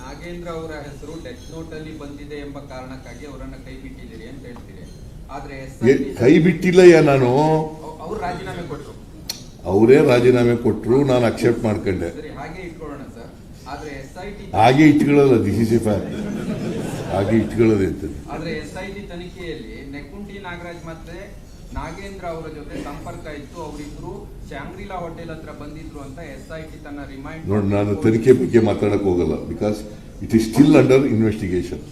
ನಾಗೇಂದ್ರ ಅವರ ಹೆಸರು death note ಅಲ್ಲಿ ಬಂದಿದೆ ಎಂಬ ಕಾರಣಕ್ಕಾಗಿ ಅವರನ್ನ ಕೈ ಬಿಟ್ಟಿದ್ದೀರಿ ಅಂತ ಹೇಳ್ತೀರಿ. ಆದ್ರೆ ಕೈ ಬಿಟ್ಟಿಲ್ಲಯ್ಯ ನಾನು? ಅವ್ರು ರಾಜೀನಾಮೆ ಕೊಟ್ಟರು ಅವರೇ ರಾಜೀನಾಮೆ ಕೊಟ್ಟರು ನಾನು ಅಕ್ಸೆಪ್ಟ್ ಮಾಡ್ಕೊಂಡೆ. ಸರಿ ಹಾಗೆ ಇಟ್ಕೊಳ್ಳೋಣ ಸರ್ ಆದ್ರೆ ಎಸ್ ಐ ಟಿ ಹಾಗೆ ಇಟ್ಕೊಳ್ಳಲ್ಲ ದಿಸ್ ಇಸ್ ಎ ಫ್ಯಾಕ್ಟ್ ಹಾಗೆ ಇಟ್ಕೊಳ್ಳೋದೇ ಅಂತ ಆದ್ರೆ ಎಸ್ ಐ ಟಿ ತನಿಖೆಯಲ್ಲಿ ನೆಕ್ಕುಂಟಿ ನಾಗರಾಜ್ ಮತ್ತೆ ನಾಗೇಂದ್ರ ಅವರ ಜೊತೆ ಸಂಪರ್ಕ ಇತ್ತು. ಅವರಿಬ್ರು ಚಾಂಗ್ರಿಲಾ ಹೋಟೆಲ್ ಹತ್ರ ಬಂದಿದ್ರು ಅಂತ ಎಸ್ ಐ ಟಿ ತನ್ನ ರಿಮೈಂಡ್ ನೋಡಿ ನಾನು ತನಿಖೆ ಬಗ್ಗೆ ಮಾತಾಡಕ್ ಹೋಗಲ್ಲ. Because it is still under investigation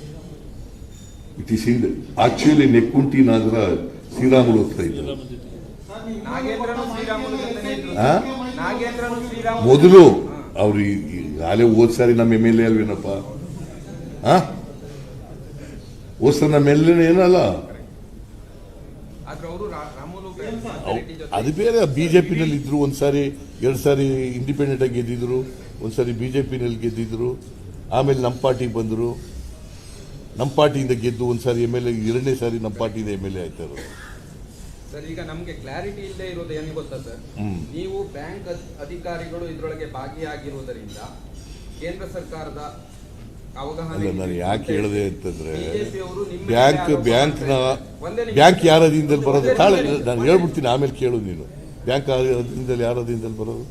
it is and actually Nekkunti Nagara Sriramulu ಹೋಗ್ತಾ ಇದ್ದಾರೆ. ಮೊದಲು ಅವ್ರು ಈಗಾಗಲೇ ಹೋದ್ ಸಾರಿ ನಮ್ಮ ಎಂ ಎಲ್ ಎ ಅಲ್ವೇನಪ್ಪ? ಆ? ಹೋದ್ ಸರಿ ನಮ್ಮ ಎಲ್ ಏನಲ್ಲ? ಆದ್ರೆ ಅವರು ರಾಮುಲು ಅವ್- ಅದು ಬೇರೆ ಬಿಜೆಪಿನಲ್ಲಿ ಇದ್ರು ಒಂದ್ಸಾರಿ ಎರಡು ಸಾರಿ ಇಂಡಿಪೆಂಡೆಂಟ್ ಆಗಿ ಗೆದ್ದಿದ್ರು ಒಂದ್ಸಾರಿ ಬಿಜೆಪಿನಲ್ಲಿ ಗೆದ್ದಿದ್ರು ಆಮೇಲೆ ನಮ್ಮ ಪಾರ್ಟಿಗೆ ಬಂದರು. ನಮ್ಮ ಪಾರ್ಟಿಯಿಂದ ಗೆದ್ದು ಒಂದ್ಸಾರಿ ಎಂ ಎಲ್ ಎ ಎರಡನೇ ಸಾರಿ ನಮ್ಮ ಪಾರ್ಟಿಯಿಂದ ಎಂ ಎಲ್ ಎ ಆಯ್ತಾರೆ. ಸರ್ ಈಗ ನಮಗೆ ಕ್ಲಾರಿಟಿ ಇಲ್ಲದೆ ಇರೋದು ಏನು ಗೊತ್ತಾ ಸರ್? ನೀವು ಬ್ಯಾಂಕ್ ಅಧಿಕಾರಿಗಳು ಇದರೊಳಗೆ ಭಾಗಿಯಾಗಿರುವುದರಿಂದ ಕೇಂದ್ರ ಸರ್ಕಾರದ ಅಲ್ಲ ನಾನು ಯಾಕೆ ಹೇಳಿದೆ ಅಂತಂದ್ರೆ ಬ್ಯಾಂಕ್ ಬ್ಯಾಂಕ್ನ. ಬ್ಯಾಂಕ್ ಯಾರ ಅಧೀನದಲ್ಲಿ ಬರೋದು? ತಾಳೆ. ನಾನು ಹೇಳ್ಬಿಡ್ತೀನಿ ಆಮೇಲೆ ಕೇಳು ನೀನು. ಬ್ಯಾಂಕ್ ಅಧೀನದಲ್ಲಿ ಯಾರ ಅಧೀನದಲ್ಲಿ ಬರೋದು?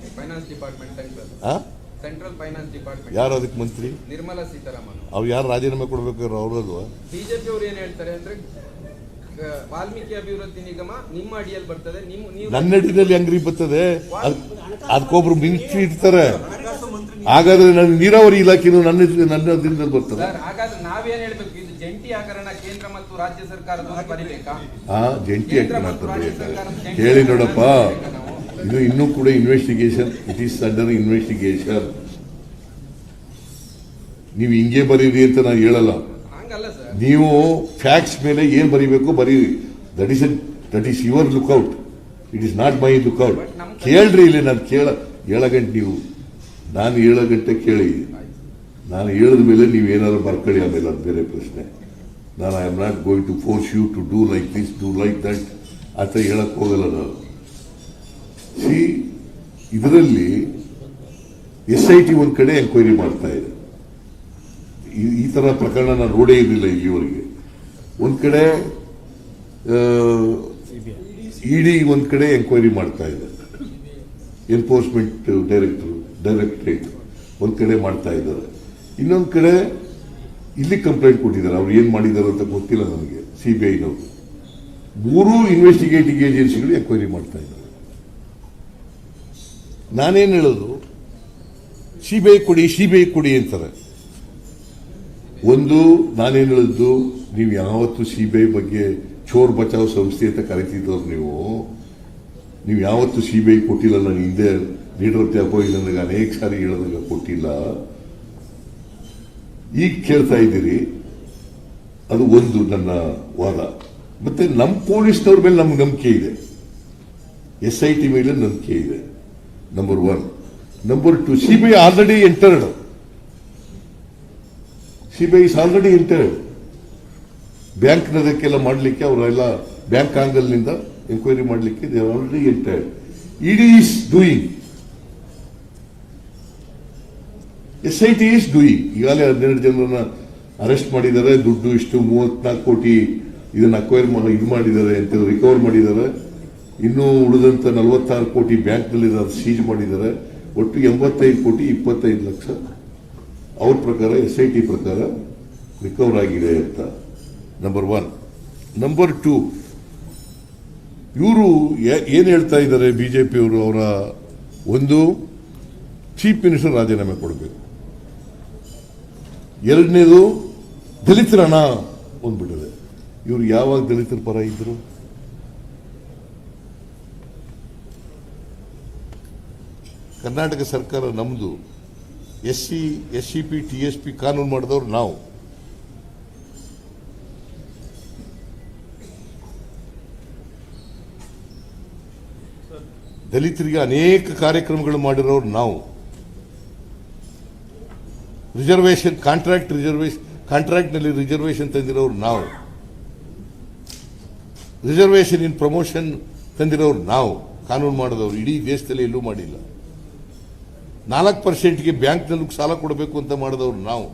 Central finance department. ಯಾರು ಅದಕ್ಕೆ ಮಂತ್ರಿ? ನಿರ್ಮಲಾ ಸೀತಾರಾಮನ್. ಅವ್ರು ಯಾರು ರಾಜೀನಾಮೆ ಕೊಡ್ಬೇಕಾದ್ರೆ ಅವ್ರದ್ದು? ಬಿಜೆಪಿ ಅವ್ರು ಏನ್ ಹೇಳ್ತಾರೆ ಅಂದ್ರೆ ವಾಲ್ಮೀಕಿ ಅಭಿವೃದ್ಧಿ ನಿಗಮ ನಿಮ್ಮ ಅಡಿಯಲ್ಲಿ ಬರ್ತದೆ ನಿಮ್ಮ ನೀವು ನನ್ನ ಅಡಿಯಲ್ಲಿ ಹೆಂಗ್ರಿ ಬರ್ತದೆ? ಅದ್- ಅದಕ್ಕೊಬ್ರು ಮಿನಿಸ್ಟ್ರಿ ಇರ್ತಾರೆ ಹಾಗಾದ್ರೆ ನನ್ನ ನೀರಾವರಿ ಇಲಾಖೆನೂ ನನ್ನ ನನ್ನ ಬರ್ತದೆ. ಹೇಳ್ಬೇಕು? ಇದು ಜಂಟಿ ಆಕರಣ ಕೇಂದ್ರ ಮತ್ತು ರಾಜ್ಯ ಸರ್ಕಾರದ ಬರಿಬೇಕಾ? ಆ ಜಂಟಿ ಹೇಳಿ ನೋಡಪ್ಪ. ಇದು ಇನ್ನೂ ಕೂಡ investigation it is under investigation ನೀವು ಹಿಂಗೆ ಬರೀರಿ ಅಂತ ನಾನು ಹೇಳಲ್ಲ. ನೀವು ಫ್ಯಾಕ್ಟ್ಸ್ ಮೇಲೆ ಏನ್ ಬರೀಬೇಕು ಬರೀರಿ. That is that is your lookout it is not my lookout ಕೇಳ್ರಿ ಇಲ್ಲಿ ನಾನು ಕೇಳ ಏಳು ಗಂಟೆ ನೀವು. ನಾನು ಏಳು ಗಂಟೆ ಕೇಳಿ. ನಾನು ಹೇಳಿದ ಮೇಲೆ ನೀವು ಏನಾದ್ರು ಬರ್ಕೊಳ್ಳಿ ಆಮೇಲೆ ಅದು ಬೇರೆ ಪ್ರಶ್ನೆ. ನಾನು I am not going to force you to do like this do like that ಅಂತ ಹೇಳಕ್ ಹೋಗಲ್ಲ ನಾನು. ಸಿ ಇದರಲ್ಲಿ ಎಸ್ ಐ ಟಿ ಒಂದು ಕಡೆ ಎನ್ಕ್ವೈರಿ ಮಾಡ್ತಾ ಇದೆ. ಈ- ಈ ತರ ಪ್ರಕರಣ ನಾನು ನೋಡೇ ಇರಲಿಲ್ಲ ಇಲ್ಲಿವರೆಗೆ. ಒಂದು ಕಡೆ ಇಡಿ ಒಂದು ಕಡೆ ಎನ್ಕ್ವೈರಿ ಮಾಡ್ತಾ ಇದೆ. ಎನ್ಫೋರ್ಸ್ಮೆಂಟ್ ಡೈರೆಕ್ಟರ್ ಡೈರೆಕ್ಟರೇಟ್ ಒಂದ್ ಕಡೆ ಮಾಡ್ತಾ ಇದ್ದಾರೆ. ಇನ್ನೊಂದ್ ಕಡೆ ಇಲ್ಲಿ ಕಂಪ್ಲೇಂಟ್ ಕೊಟ್ಟಿದ್ದಾರೆ. ಅವ್ರು ಏನ್ ಮಾಡಿದ್ದಾರೆ ಅಂತ ಗೊತ್ತಿಲ್ಲ ನನಗೆ ಸಿ ಬಿ ಐನವರು ಮೂರೂ ಇನ್ವೆಸ್ಟಿಗೇಟಿಂಗ್ ಏಜೆನ್ಸಿಗಳು ಎಕ್ವೈರಿ ಮಾಡ್ತಾ ಇದ್ದಾರೆ. ನಾನೇನ್ ಹೇಳೋದು? ಸಿ ಬಿ ಐ ಕೊಡಿ ಸಿ ಬಿ ಐ ಕೊಡಿ ಅಂತಾರೆ. ಒಂದು, ನಾನೇನು ಹೇಳಿದ್ದು ನೀವು ಯಾವತ್ತು ಸಿ ಬಿ ಐ ಬಗ್ಗೆ ಚೋರ್ ಬಚಾವ್ ಸಂಸ್ಥೆ ಅಂತ ಕರಿತಿದ್ದವ್ರು ನೀವು. ನೀವು ಯಾವತ್ತು ಸಿ ಬಿ ಐ ಕೊಟ್ಟಿಲ್ಲ, ನಾನು ಹಿಂದೆ ಲೀಡರ್ ಹೋಗಿ ನನಗೆ ಅನೇಕ ಸಾರಿ ಹೇಳಿದಾಗ ಕೊಟ್ಟಿಲ್ಲ. ಈಗ ಕೇಳ್ತಾ ಇದ್ದೀರಿ, ಅದು ಒಂದು ನನ್ನ ವಾದ. ಮತ್ತೆ ನಮ್ಮ ಪೊಲೀಸ್ನವ್ರ ಮೇಲೆ ನಮ್ಗೆ ನಂಬಿಕೆ ಇದೆ. ಎಸ್ ಐ ಟಿ ಮೇಲೆ ನಂಬಿಕೆ ಇದೆ. Number one number two C B I already entered CBI is already entered ಬ್ಯಾಂಕ್ನದಕ್ಕೆಲ್ಲ ಮಾಡಲಿಕ್ಕೆ ಅವರೆಲ್ಲ ಬ್ಯಾಂಕ್ ಆಂಗಲ್ನಿಂದ ಎಂಕ್ವೈರಿ ಮಾಡಲಿಕ್ಕೆ they already entered ED is doing S I T is doing ಈಗಾಗಲೇ ಹನ್ನೆರಡು ಜನರನ್ನ ಅರೆಸ್ಟ್ ಮಾಡಿದ್ದಾರೆ. ದುಡ್ಡು ಇಷ್ಟು ಮೂವತ್ನಾಲ್ಕು ಕೋಟಿ ಇದನ್ನ ಅಕ್ವೈರ್ ಮಾಡಿ ಇದು ಮಾಡಿದ್ದಾರೆ ಅಂತ ರಿಕವರ್ ಮಾಡಿದ್ದಾರೆ. ಇನ್ನೂ ಉಳಿದಂತ ನಲವತ್ತಾರು ಕೋಟಿ ಬ್ಯಾಂಕ್ನಲ್ಲಿ ಸೀಜ್ ಮಾಡಿದ್ದಾರೆ. ಒಟ್ಟು ಎಂಬತ್ತೈದು ಕೋಟಿ ಇಪ್ಪತ್ತೈದು ಲಕ್ಷ. ಅವ್ರ ಪ್ರಕಾರ, ಎಸ್ ಐ ಟಿ ಪ್ರಕಾರ ರಿಕವರ್ ಆಗಿದೆ ಅಂತ. ನಂಬರ್ ಒನ್ ನಂಬರ್ ಟೂ ಇವರು ಏನು ಹೇಳ್ತಾ ಇದ್ದಾರೆ? ಬಿಜೆಪಿಯವರು ಅವರ ಒಂದು, ಚೀಫ್ ಮಿನಿಸ್ಟರ್ ರಾಜೀನಾಮೆ ಕೊಡಬೇಕು. ಎರಡನೇದು ದಲಿತರಣ ಬಂದ್ಬಿಟ್ಟಿದೆ. ಇವರು ಯಾವಾಗ ದಲಿತರ ಪರ ಇದ್ರು? ಕರ್ನಾಟಕ ಸರ್ಕಾರ ನಮ್ದು S C S C P T S P ಕಾನೂನು ಮಾಡಿದವರು ನಾವು. ದಲಿತರಿಗೆ ಅನೇಕ ಕಾರ್ಯಕ್ರಮಗಳು ಮಾಡಿರೋರು ನಾವು. ರಿಸರ್ವೇಶನ್ ಕಾಂಟ್ರಾಕ್ಟ್ ರಿಸರ್ವೇಶನ್ ಕಾಂಟ್ರಾಕ್ಟ್ನಲ್ಲಿ ರಿಸರ್ವೇಶನ್ ತಂದಿರೋರು ನಾವು. ರಿಸರ್ವೇಶನ್ ಇನ್ ಪ್ರಮೋಷನ್ ತಂದಿರೋರು ನಾವು. ಕಾನೂನು ಮಾಡಿದವರು, ಇಡೀ ದೇಶದಲ್ಲಿ ಎಲ್ಲೂ ಮಾಡಿಲ್ಲ. ನಾಲ್ಕು ಪರ್ಸೆಂಟ್ಗೆ ಬ್ಯಾಂಕ್ನಲ್ಲೂ ಸಾಲ ಕೊಡಬೇಕು ಅಂತ ಮಾಡಿದವರು ನಾವು.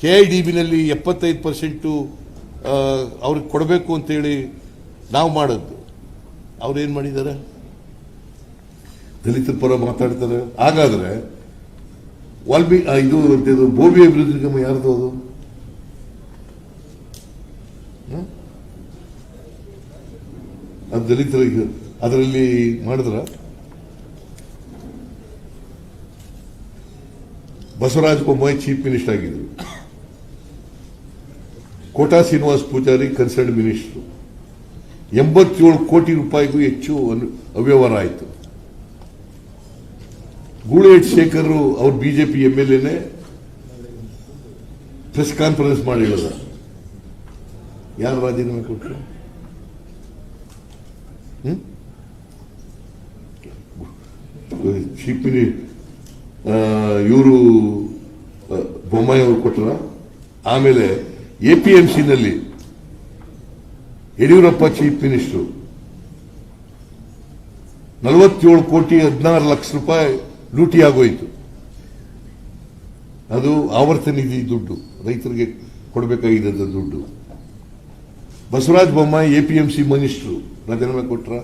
ಕೆ ಐ ಡಿ ಬಿನಲ್ಲಿ ಎಪ್ಪತ್ತೈದು ಪರ್ಸೆಂಟು ಅವ್ರಿಗೆ ಕೊಡಬೇಕು ಅಂತೇಳಿ ನಾವು ಮಾಡೋದು ಅವ್ರೇನು ಮಾಡಿದ್ದಾರೆ? ದಲಿತರ ಪರ ಮಾತಾಡ್ತಾರೆ. ಹಾಗಾದ್ರೆ ವಾಲ್ಮೀಕಿ ಇದು ಇದು ಭೂಮಿ ಅಭಿವೃದ್ಧಿ ನಿಗಮ ಯಾರ್ದು ಅದು? ಅದು ದಲಿತರಿಗೆ ಅದರಲ್ಲಿ ಮಾಡಿದ್ರ? ಬಸವರಾಜ ಬೊಮ್ಮಾಯಿ ಚೀಫ್ ಮಿನಿಸ್ಟರ್ ಆಗಿದ್ರು. Kota Srinivas Poojary concern minister. ಎಂಬತ್ತೇಳು ಕೋಟಿ ರೂಪಾಯಿಗೂ ಹೆಚ್ಚು ಅವ್ಯವಹಾರ ಆಯಿತು. ಗೂಳೇಟ್ ಶೇಖರ್ ಅವ್ರ ಬಿಜೆಪಿ ಎಂ ಎಲ್ ಎನೆ ಪ್ರೆಸ್ ಕಾನ್ಫರೆನ್ಸ್ ಮಾಡಿ ಯಾರು ರಾಜೀನಾಮೆ ಕೊಟ್ಟರು ಚೀಫ್ ಮಿನಿ ಇವರು ಬೊಮ್ಮಾಯಿ ಅವರು ಕೊಟ್ಟರ ಆಮೇಲೆ ಎ ಪಿ ಎಂ ಸಿನಲ್ಲಿ ಯಡಿಯೂರಪ್ಪ ಚೀಫ್ ಮಿನಿಸ್ಟರ್ ನಲವತ್ತೇಳು ಕೋಟಿ ಹದಿನಾರು ಲಕ್ಷ ರೂಪಾಯಿ ಲೂಟಿ ಆಗೋಯ್ತು ಅದು ಆವರ್ತ ನಿಧಿ ದುಡ್ಡು. ರೈತರಿಗೆ ಕೊಡಬೇಕಾಗಿದ್ದ ದುಡ್ಡು. Basavaraj Bommai, A P M C minister ರಾಜೀನಾಮೆ ಕೊಟ್ರ?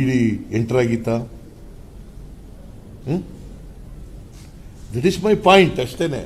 ಇಡಿ ಎಂಟರ್ ಆಗಿತ್ತಾ ದಿಟ್ ಇಸ್ ಮೈ ಪಾಯಿಂಟ್ ಅಷ್ಟೇನೆ.